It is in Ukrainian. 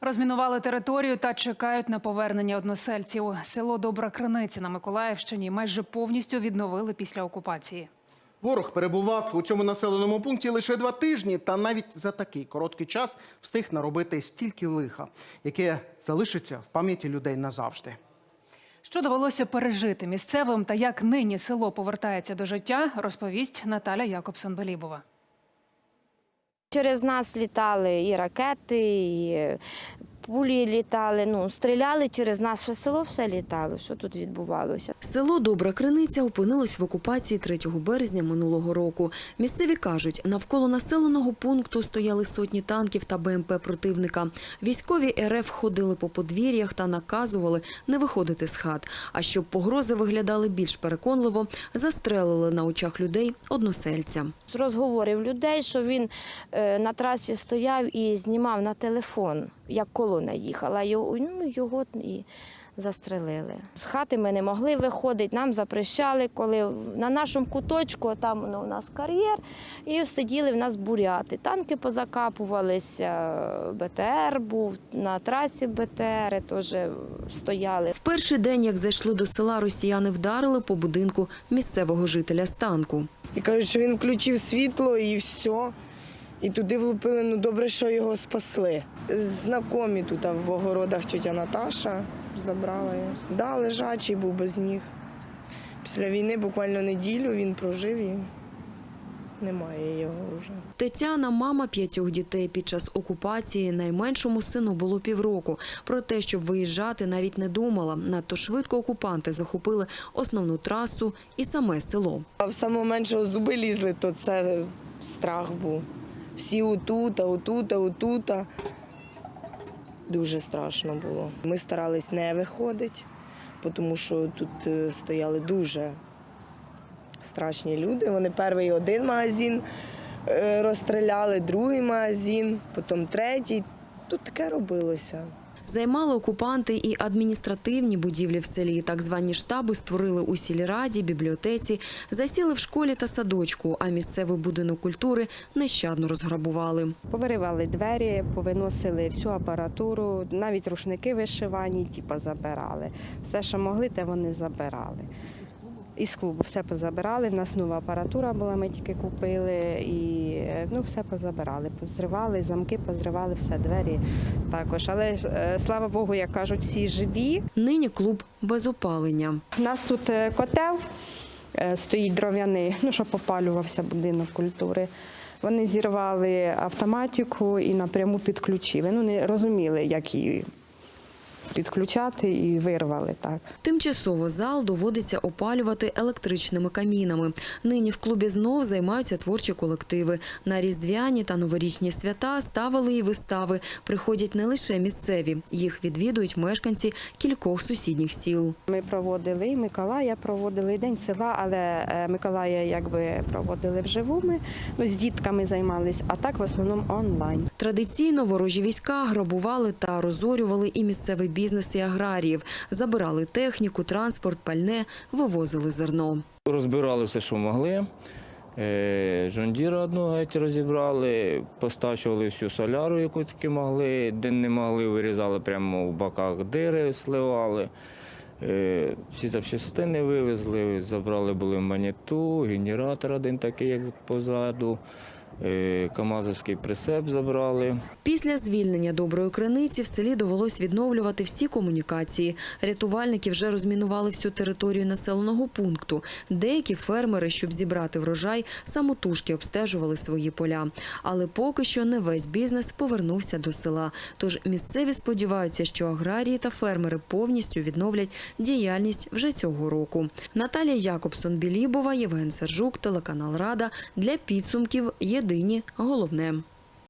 Розмінували територію та чекають на повернення односельців. Село Добра Криниця на Миколаївщині майже повністю відновили після окупації. Ворог перебував у цьому населеному пункті лише два тижні, та навіть за такий короткий час встиг наробити стільки лиха, яке залишиться в пам'яті людей назавжди. Що довелося пережити місцевим та як нині село повертається до життя, розповість Наталя Якобсон-Белібова. Через нас літали і ракети, і пулі літали. Ну, стріляли через наше село, все літало. Що тут відбувалося? Село Добра Криниця опинилось в окупації 3 березня минулого року. Місцеві кажуть, навколо населеного пункту стояли сотні танків та БМП противника. Військові РФ ходили по подвір'ях та наказували не виходити з хат. А щоб погрози виглядали більш переконливо, застрелили на очах людей односельця. З розговорів людей, що він е, на трасі стояв і знімав на телефон, як колона їхала. Його, ну, його і застрелили. З хати ми не могли виходити, нам запрещали, коли на нашому куточку, там ну, у нас кар'єр, і сиділи в нас буряти. Танки позакапувалися, БТР був, на трасі БТР теж стояли. В перший день, як зайшли до села, росіяни вдарили по будинку місцевого жителя з танку. І кажуть, що він включив світло і все. І туди влупили, ну добре, що його спасли. Знакомі тут в огородах тетя Наташа забрала його. Да, лежачий був без ніг. Після війни буквально неділю він прожив і немає його вже. Тетяна – мама п'ятьох дітей. Під час окупації найменшому сину було півроку. Про те, щоб виїжджати, навіть не думала. Надто швидко окупанти захопили основну трасу і саме село. А в самого меншого зуби лізли, то це страх був. Всі отута, отута, отут, а отут. а. Дуже страшно було. Ми старались не виходити, тому що тут е, стояли дуже страшні люди. Вони перший один магазин е, розстріляли, другий магазин, потім третій. Тут таке робилося. Займали окупанти і адміністративні будівлі в селі. Так звані штаби створили у сільраді, бібліотеці, засіли в школі та садочку, а місцевий будинок культури нещадно розграбували. Повиривали двері, повиносили всю апаратуру, навіть рушники вишивані, типу, забирали. Все, що могли, те вони забирали. Із клубу все позабирали. В нас нова апаратура була, ми тільки купили, і е, ну, все позабирали. Позривали, замки позривали, все, двері також. Але е, слава Богу, як кажуть, всі живі. Нині клуб без опалення. У нас тут е, котел стоїть дров'яний, ну, щоб опалювався будинок культури. Вони зірвали автоматику і напряму підключили. Ну, не розуміли, як її підключати, і вирвали так. Тимчасово зал доводиться опалювати електричними камінами. Нині в клубі знов займаються творчі колективи. На різдвяні та новорічні свята ставили і вистави. Приходять не лише місцеві, їх відвідують мешканці кількох сусідніх сіл. Ми проводили і Миколая, проводили і День села, але е, Миколая якби проводили вживу. Ми ну, з дітками займалися, а так в основному онлайн. Традиційно ворожі війська грабували та розорювали і місцевий бізнес, і аграріїв. Забирали техніку, транспорт, пальне, вивозили зерно. Розбирали все, що могли. Е, Жондіра одну геть розібрали, постачували всю соляру, яку тільки могли, де не могли, вирізали прямо в боках дири, сливали. Е, Всі запчастини вивезли, забрали були маніту, генератор один такий, як позаду, Камазовський прицеп забрали. Після звільнення доброї криниці в селі довелось відновлювати всі комунікації. Рятувальники вже розмінували всю територію населеного пункту. Деякі фермери, щоб зібрати врожай, самотужки обстежували свої поля. Але поки що не весь бізнес повернувся до села. Тож місцеві сподіваються, що аграрії та фермери повністю відновлять діяльність вже цього року. Наталія Якобсон-Білібова, Євген Сержук, телеканал Рада. Для підсумків єдині головне.